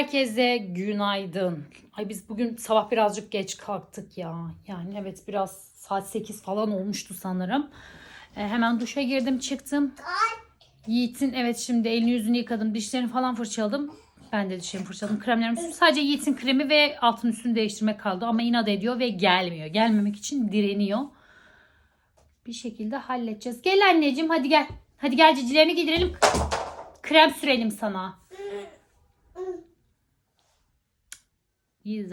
Herkese günaydın. Ay biz bugün sabah birazcık geç kalktık ya. Yani evet biraz saat 8 falan olmuştu sanırım. Ee, hemen duşa girdim çıktım. Yiğit'in evet şimdi elini yüzünü yıkadım. Dişlerini falan fırçaladım. Ben de dişlerimi fırçaladım. Kremlerimi. Sadece Yiğit'in kremi ve altın üstünü değiştirmek kaldı. Ama inat ediyor ve gelmiyor. Gelmemek için direniyor. Bir şekilde halledeceğiz. Gel anneciğim hadi gel. Hadi gel cicilerini giydirelim. Krem sürelim sana.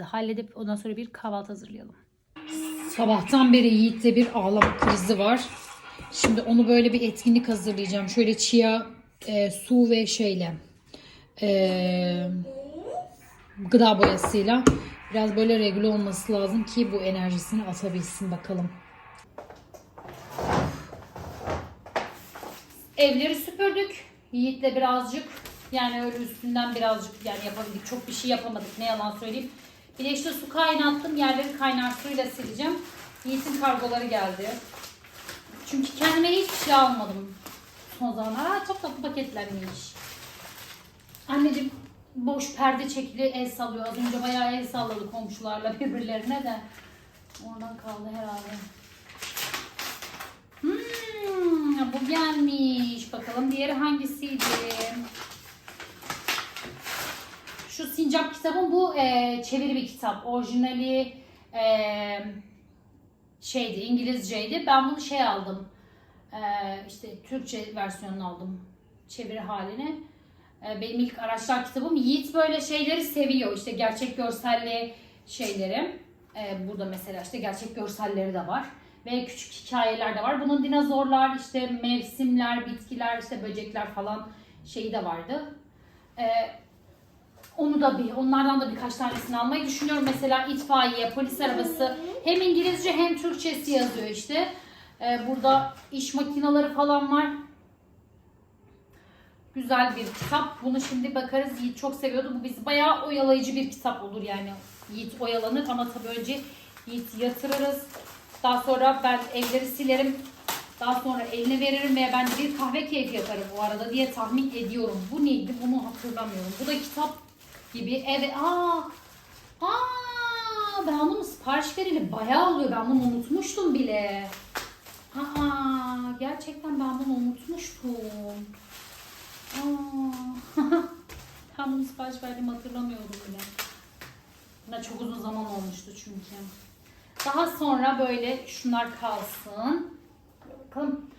Halledip ondan sonra bir kahvaltı hazırlayalım. Sabahtan beri Yiğit'te bir ağlama krizi var. Şimdi onu böyle bir etkinlik hazırlayacağım. Şöyle chia, e, su ve şeyle e, gıda boyasıyla biraz böyle regüle olması lazım ki bu enerjisini atabilsin bakalım. Evleri süpürdük. Yiğit'le birazcık yani öyle üstünden birazcık yani yapabildik. Çok bir şey yapamadık ne yalan söyleyeyim. Bir de işte su kaynattım. Yerleri kaynar suyla sileceğim. Yiğit'in kargoları geldi. Çünkü kendime hiçbir şey almadım son zamanlar. Aa, çok tatlı paketlenmiş. Anneciğim boş perde çekili el sallıyor. Az önce bayağı el salladı komşularla birbirlerine de. Oradan kaldı herhalde. Hmm, bu gelmiş. Bakalım diğeri hangisiydi? Şu Sincap kitabın bu e, çeviri bir kitap. Orijinali e, şeydi İngilizceydi. Ben bunu şey aldım. E, işte Türkçe versiyonunu aldım. Çeviri halini. E, benim ilk araçlar kitabım. Yiğit böyle şeyleri seviyor. İşte gerçek görselli şeyleri. E, burada mesela işte gerçek görselleri de var. Ve küçük hikayeler de var. Bunun dinozorlar, işte mevsimler, bitkiler, işte böcekler falan şeyi de vardı. E, onu da bir, onlardan da birkaç tanesini almayı düşünüyorum. Mesela itfaiye, polis arabası hem İngilizce hem Türkçesi yazıyor işte. Ee, burada iş makineleri falan var. Güzel bir kitap. Bunu şimdi bakarız. Yiğit çok seviyordu. Bu bizi bayağı oyalayıcı bir kitap olur yani. Yiğit oyalanır ama tabii önce Yiğit yatırırız. Daha sonra ben evleri silerim. Daha sonra eline veririm veya ben bir kahve keyfi yaparım bu arada diye tahmin ediyorum. Bu neydi? Bunu hatırlamıyorum. Bu da kitap gibi. Evet. Aa. Aa. Ben bunu sipariş vereli bayağı oluyor. Ben bunu unutmuştum bile. Aa. Gerçekten ben bunu unutmuştum. Aa. ben bunu sipariş verdiğimi hatırlamıyordum bile. Ne çok uzun zaman olmuştu çünkü. Daha sonra böyle şunlar kalsın. Bakalım.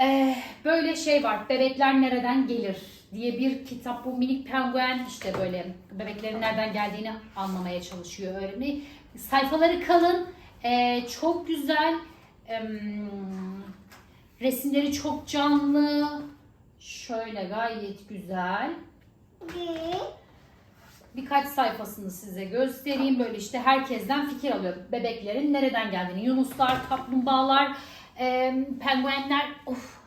Ee, böyle şey var. Bebekler nereden gelir diye bir kitap. Bu minik penguen işte böyle bebeklerin nereden geldiğini anlamaya çalışıyor öğrenmeyi. Sayfaları kalın. ee, çok güzel. Em, resimleri çok canlı. Şöyle gayet güzel. Birkaç sayfasını size göstereyim. Böyle işte herkesten fikir alıyor. Bebeklerin nereden geldiğini. Yunuslar, kaplumbağalar, e, penguenler. Of.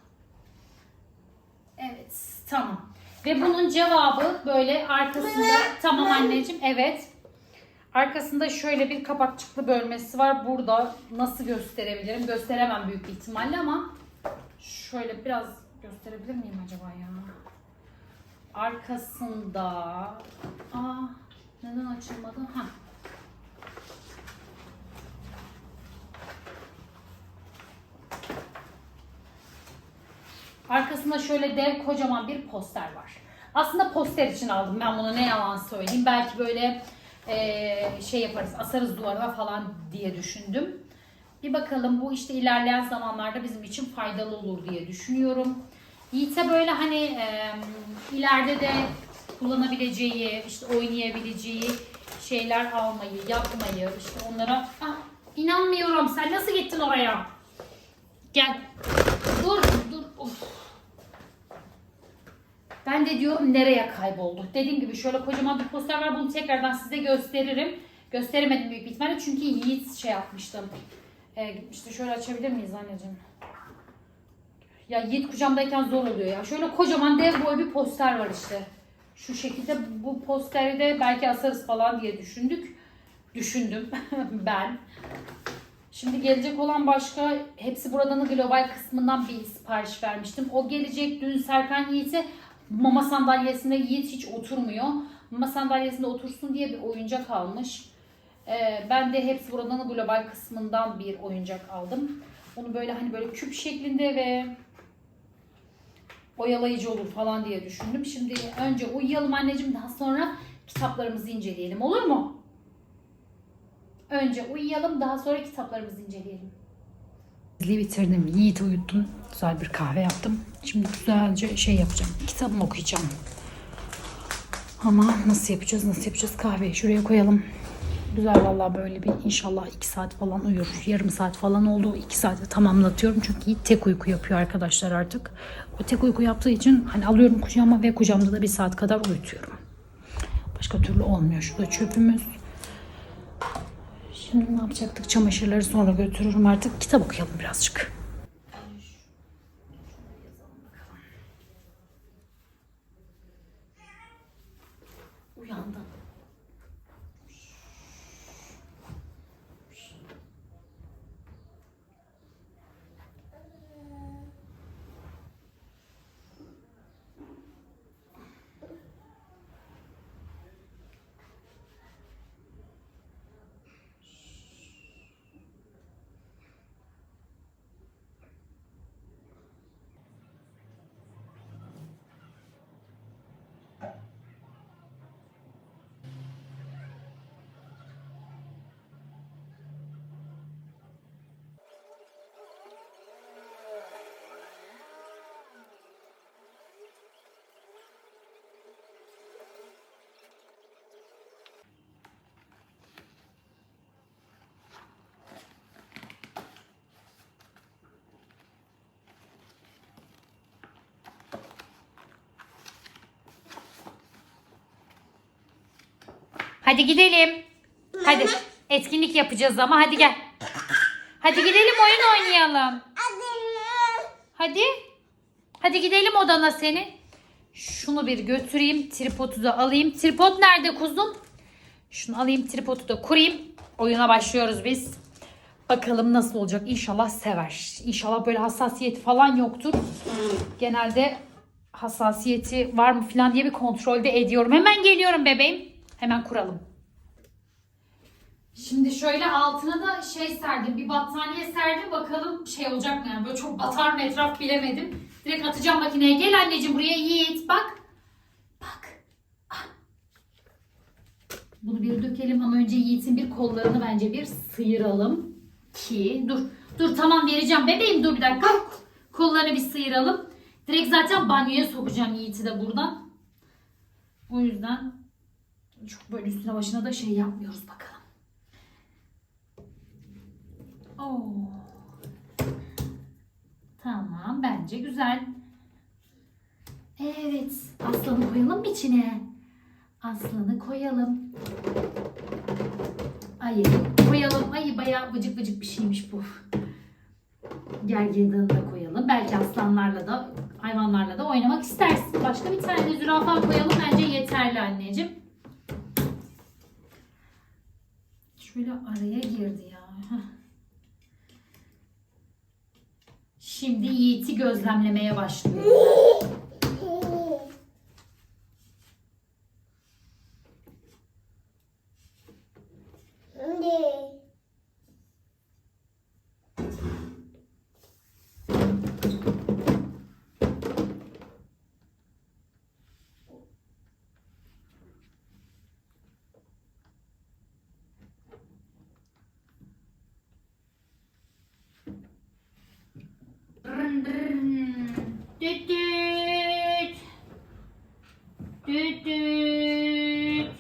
Evet, tamam. Ve bunun cevabı böyle arkasında tamam anneciğim evet. Arkasında şöyle bir kapakçıklı bölmesi var. Burada nasıl gösterebilirim? Gösteremem büyük bir ihtimalle ama şöyle biraz gösterebilir miyim acaba ya? Arkasında Aa, neden açılmadı? Ha. Arkasında şöyle dev kocaman bir poster var. Aslında poster için aldım ben bunu ne yalan söyleyeyim. Belki böyle eee, şey yaparız asarız duvara falan diye düşündüm. Bir bakalım bu işte ilerleyen zamanlarda bizim için faydalı olur diye düşünüyorum. Yiğit'e böyle hani eee, ileride de kullanabileceği, işte oynayabileceği şeyler almayı, yapmayı, işte onlara ah, inanmıyorum sen nasıl gittin oraya? Gel. Dur, dur. Of. Ben de diyorum nereye kayboldu? Dediğim gibi şöyle kocaman bir poster var. Bunu tekrardan size gösteririm. Gösteremedim büyük ihtimalle çünkü Yiğit şey yapmıştım. Ee, gitmişti. Şöyle açabilir miyiz anneciğim? Ya Yiğit kucağımdayken zor oluyor ya. Şöyle kocaman dev boy bir poster var işte. Şu şekilde bu posteri de belki asarız falan diye düşündük. Düşündüm ben. Şimdi gelecek olan başka hepsi buradanın global kısmından bir sipariş vermiştim. O gelecek dün Serkan Yiğit'e mama sandalyesinde Yiğit hiç oturmuyor. Mama sandalyesinde otursun diye bir oyuncak almış. Ee, ben de hepsi buradan global kısmından bir oyuncak aldım. Onu böyle hani böyle küp şeklinde ve oyalayıcı olur falan diye düşündüm. Şimdi önce uyuyalım anneciğim daha sonra kitaplarımızı inceleyelim olur mu? Önce uyuyalım daha sonra kitaplarımızı inceleyelim. Dili bitirdim. Yiğit'i uyuttum. Güzel bir kahve yaptım. Şimdi güzelce şey yapacağım. Kitabımı okuyacağım. Ama nasıl yapacağız nasıl yapacağız kahveyi şuraya koyalım. Güzel vallahi böyle bir inşallah 2 saat falan uyur. Yarım saat falan oldu. 2 saati tamamlatıyorum. Çünkü Yiğit tek uyku yapıyor arkadaşlar artık. O tek uyku yaptığı için hani alıyorum kucağıma ve kucağımda da bir saat kadar uyutuyorum. Başka türlü olmuyor. Şurada çöpümüz. Şimdi ne yapacaktık? Çamaşırları sonra götürürüm artık. Kitap okuyalım birazcık. Hadi gidelim. Hadi etkinlik yapacağız ama hadi gel. Hadi gidelim oyun oynayalım. Hadi. Hadi gidelim odana senin. Şunu bir götüreyim. Tripodu da alayım. Tripod nerede kuzum? Şunu alayım tripodu da kurayım. Oyuna başlıyoruz biz. Bakalım nasıl olacak. İnşallah sever. İnşallah böyle hassasiyeti falan yoktur. Genelde hassasiyeti var mı falan diye bir kontrolde ediyorum. Hemen geliyorum bebeğim. Hemen kuralım. Şimdi şöyle altına da şey serdim. Bir battaniye serdim. Bakalım şey olacak mı yani. Böyle çok batar mı etraf bilemedim. Direkt atacağım makineye. Gel anneciğim buraya Yiğit. Bak. Bak. Ah. Bunu bir dökelim ama önce Yiğit'in bir kollarını bence bir sıyıralım. Ki dur. Dur tamam vereceğim. Bebeğim dur bir dakika. Kollarını bir sıyıralım. Direkt zaten banyoya sokacağım Yiğit'i de buradan. O yüzden çok böyle üstüne başına da şey yapmıyoruz bakalım. Oo. Tamam bence güzel. Evet aslanı koyalım içine? Aslanı koyalım. Ayı koyalım. Ayı bayağı vıcık vıcık bir şeymiş bu. Gergedanı da koyalım. Belki aslanlarla da hayvanlarla da oynamak istersin. Başka bir tane de zürafa koyalım. Bence yeterli anneciğim. Şöyle araya girdi ya. Şimdi Yiğit'i gözlemlemeye başlıyorum. Dırın dırın. Düt düt. Düt düt.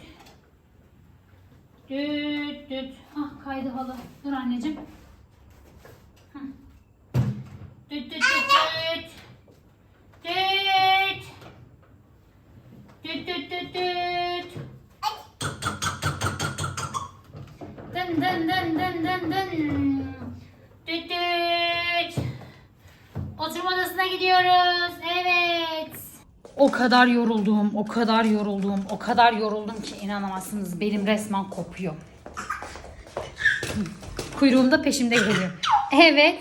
Düt düt. Hah kaydı halı. Dur anneciğim. Hah. Düt düt düt düt. Düt. Düt düt düt düt. Dın dın dın dın dın dın. Düt düt. Oturma odasına gidiyoruz. Evet. O kadar yoruldum, o kadar yoruldum, o kadar yoruldum ki inanamazsınız. Belim resmen kopuyor. Kuyruğum da peşimde geliyor. Evet.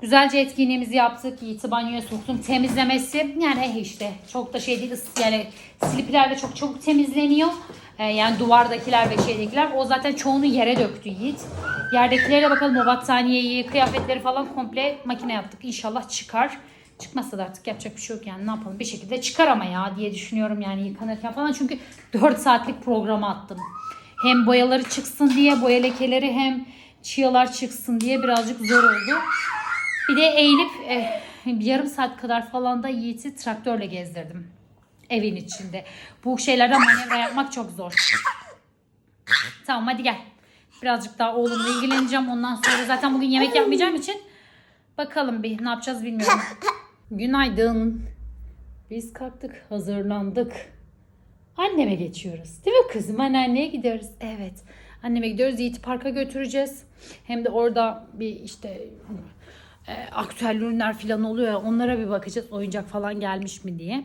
Güzelce etkinliğimizi yaptık. Yiğit'i banyoya soktum. Temizlemesi yani eh işte çok da şey değil. Yani slipler de çok çabuk temizleniyor. Ee, yani duvardakiler ve şeydekiler. O zaten çoğunu yere döktü Yiğit. Yerdekilere bakalım o battaniyeyi, kıyafetleri falan komple makine yaptık. İnşallah çıkar. Çıkmazsa da artık yapacak bir şey yok yani ne yapalım bir şekilde çıkar ama ya diye düşünüyorum yani yıkanırken falan. Çünkü 4 saatlik programa attım. Hem boyaları çıksın diye boya lekeleri hem çiyalar çıksın diye birazcık zor oldu. Bir de eğilip eh, yarım saat kadar falan da Yiğit'i traktörle gezdirdim. Evin içinde. Bu şeylerden manevra yapmak çok zor. Tamam hadi gel. Birazcık daha oğlumla ilgileneceğim. Ondan sonra zaten bugün yemek yapmayacağım için bakalım bir ne yapacağız bilmiyorum. Günaydın. Biz kalktık, hazırlandık. Anneme geçiyoruz. Değil mi kızım? Anneanneye gidiyoruz. Evet. Anneme gidiyoruz. Yiğit'i parka götüreceğiz. Hem de orada bir işte e, aktüel ürünler falan oluyor ya onlara bir bakacağız. Oyuncak falan gelmiş mi diye.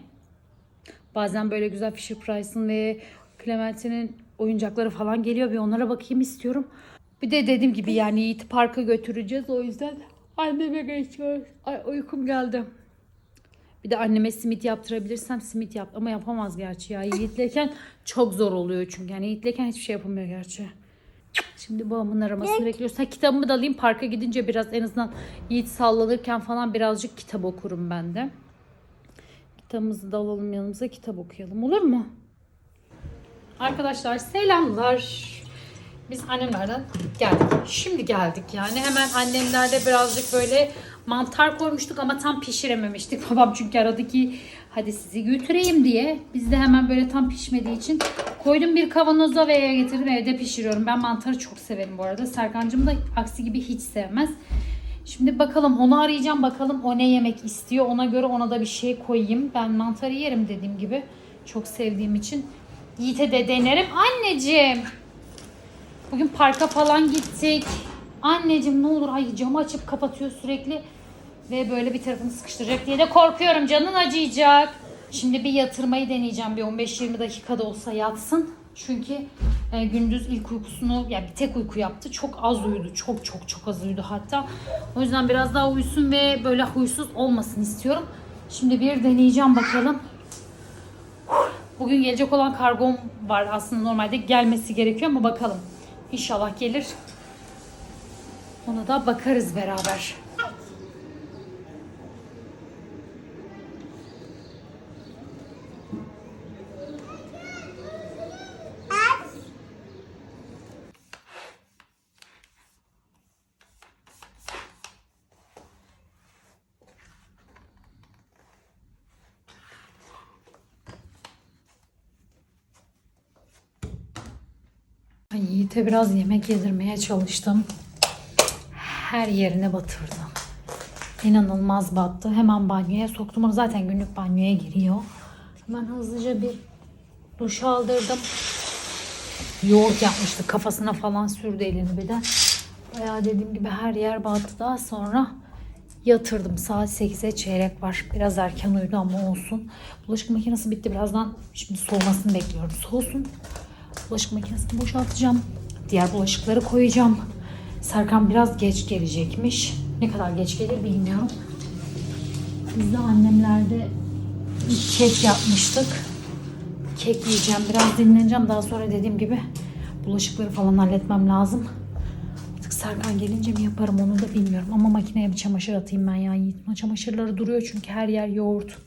Bazen böyle güzel Fisher Price'ın ve Clementine'in oyuncakları falan geliyor. Bir onlara bakayım istiyorum. Bir de dediğim gibi yani Yiğit'i parka götüreceğiz. O yüzden anneme geçiyoruz. Ay uykum geldi. Bir de anneme simit yaptırabilirsem simit yap. Ama yapamaz gerçi ya. Yiğitleyken çok zor oluyor çünkü. Yani Yiğitleyken hiçbir şey yapamıyor gerçi. Şimdi babamın aramasını bekliyoruz. Ha kitabımı da alayım. Parka gidince biraz en azından Yiğit sallanırken falan birazcık kitap okurum ben de. Kitabımızı da alalım yanımıza kitap okuyalım. Olur mu? Arkadaşlar selamlar. Biz annemlerden geldik. Şimdi geldik yani. Hemen annemlerde birazcık böyle mantar koymuştuk ama tam pişirememiştik. Babam çünkü aradı ki hadi sizi götüreyim diye. Biz de hemen böyle tam pişmediği için koydum bir kavanoza ve eve getirdim. Evde pişiriyorum. Ben mantarı çok severim bu arada. Serkancığım da aksi gibi hiç sevmez. Şimdi bakalım onu arayacağım. Bakalım o ne yemek istiyor. Ona göre ona da bir şey koyayım. Ben mantarı yerim dediğim gibi. Çok sevdiğim için. Yiğit'e de denerim. Anneciğim. Bugün parka falan gittik. Anneciğim ne olur ay camı açıp kapatıyor sürekli. Ve böyle bir tarafını sıkıştıracak diye de korkuyorum. Canın acıyacak. Şimdi bir yatırmayı deneyeceğim. Bir 15-20 dakikada olsa yatsın. Çünkü e, gündüz ilk uykusunu yani bir tek uyku yaptı. Çok az uyudu. Çok çok çok az uyudu hatta. O yüzden biraz daha uyusun ve böyle huysuz olmasın istiyorum. Şimdi bir deneyeceğim bakalım. Bugün gelecek olan kargom var. Aslında normalde gelmesi gerekiyor ama bakalım. İnşallah gelir. Ona da bakarız beraber. Yiğit'e biraz yemek yedirmeye çalıştım. Her yerine batırdım. İnanılmaz battı. Hemen banyoya soktum. Onu zaten günlük banyoya giriyor. Hemen hızlıca bir duş aldırdım. Yoğurt yapmıştı. Kafasına falan sürdü elini bir de. Bayağı dediğim gibi her yer battı. Daha sonra yatırdım. Saat 8'e çeyrek var. Biraz erken uyudu ama olsun. Bulaşık makinesi bitti. Birazdan şimdi soğumasını bekliyorum. Soğusun. Bulaşık makinesini boşaltacağım. Diğer bulaşıkları koyacağım. Serkan biraz geç gelecekmiş. Ne kadar geç gelir bilmiyorum. Biz de annemlerde kek yapmıştık. Kek yiyeceğim. Biraz dinleneceğim. Daha sonra dediğim gibi bulaşıkları falan halletmem lazım. Artık Serkan gelince mi yaparım onu da bilmiyorum. Ama makineye bir çamaşır atayım ben ya. Yiğit. Çamaşırları duruyor çünkü her yer yoğurt.